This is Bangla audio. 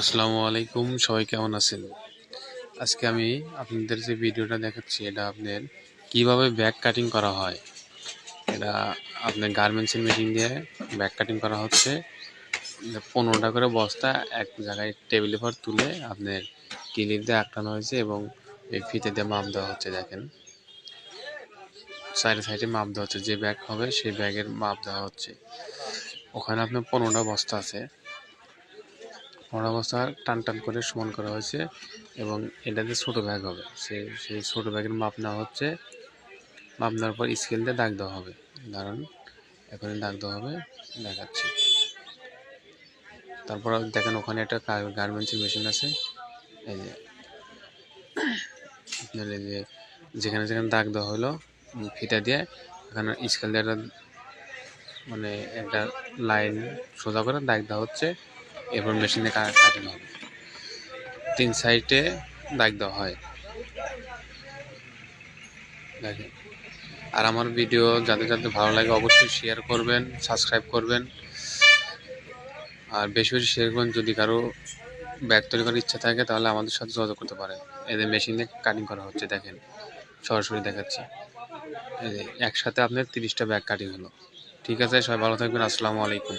আসসালামু আলাইকুম, সবাই কেমন আছেন? আজকে আমি আপনাদের যে ভিডিওটা দেখাচ্ছি, এটা আপনার কীভাবে ব্যাগ কাটিং করা হয়, এটা আপনার গার্মেন্টসের মেশিন দিয়ে ব্যাগ কাটিং করা হচ্ছে। পনেরোটা করে বস্তা, এক জায়গায় টেবিলের পর তুলে আপনার ক্লিপ দিয়ে আটকানো হয়েছে এবং এই ফিতে দিয়ে মাপ দেওয়া হচ্ছে, দেখেন। সাইডে সাইডে মাপ দেওয়া হচ্ছে, যে ব্যাগ হবে, সেই ব্যাগের মাপ দেওয়া হচ্ছে। ওখানে আপনার পনেরোটা বস্তা আছে। বড় অবস্থা টান টান করে সমান করা হয়েছে এবং এটাতে ছোট ব্যাগ হবে। সে, সেই ছোট ব্যাগের মাপ নেওয়া হচ্ছে, মাপ নেওয়ার পর স্কেল দিয়ে দাগ দেওয়া হবে। দাঁড়ান, এখনই দাগ দেওয়া হবে, দেখাচ্ছি। তারপর দেখেন ওখানে একটা গার্মেন্টসের মেশিন আছে। এই যে, আপনার এই যে, যেখানে যেখানে দাগ দেওয়া হলো ফিতা দিয়ে, এখানে স্কেল দিয়ে একটা মানে একটা লাইন সোজা করে দাগ দেওয়া হচ্ছে। এরপর মেশিনে কাটানো হবে। তিন সাইডে দাগ দেওয়া হয়। দেখেন। আর আমার ভিডিও যাদের যাদের ভালো লাগে অবশ্যই শেয়ার করবেন সাবস্ক্রাইব করবেন। আর বেশি বেশি শেয়ার করবেন, যদি কারও ব্যাগ তৈরি করার ইচ্ছা থাকে, তাহলে আমাদের সাথে যোগাযোগ করতে পারে এদের মেশিনে কাটিং করা হচ্ছে, দেখেন। সরাসরি দেখাচ্ছি। একসাথে আপনার তিরিশটা ব্যাগ কাটিং হলো। ঠিক আছে, সবাই ভালো থাকবেন, আসসালামু আলাইকুম।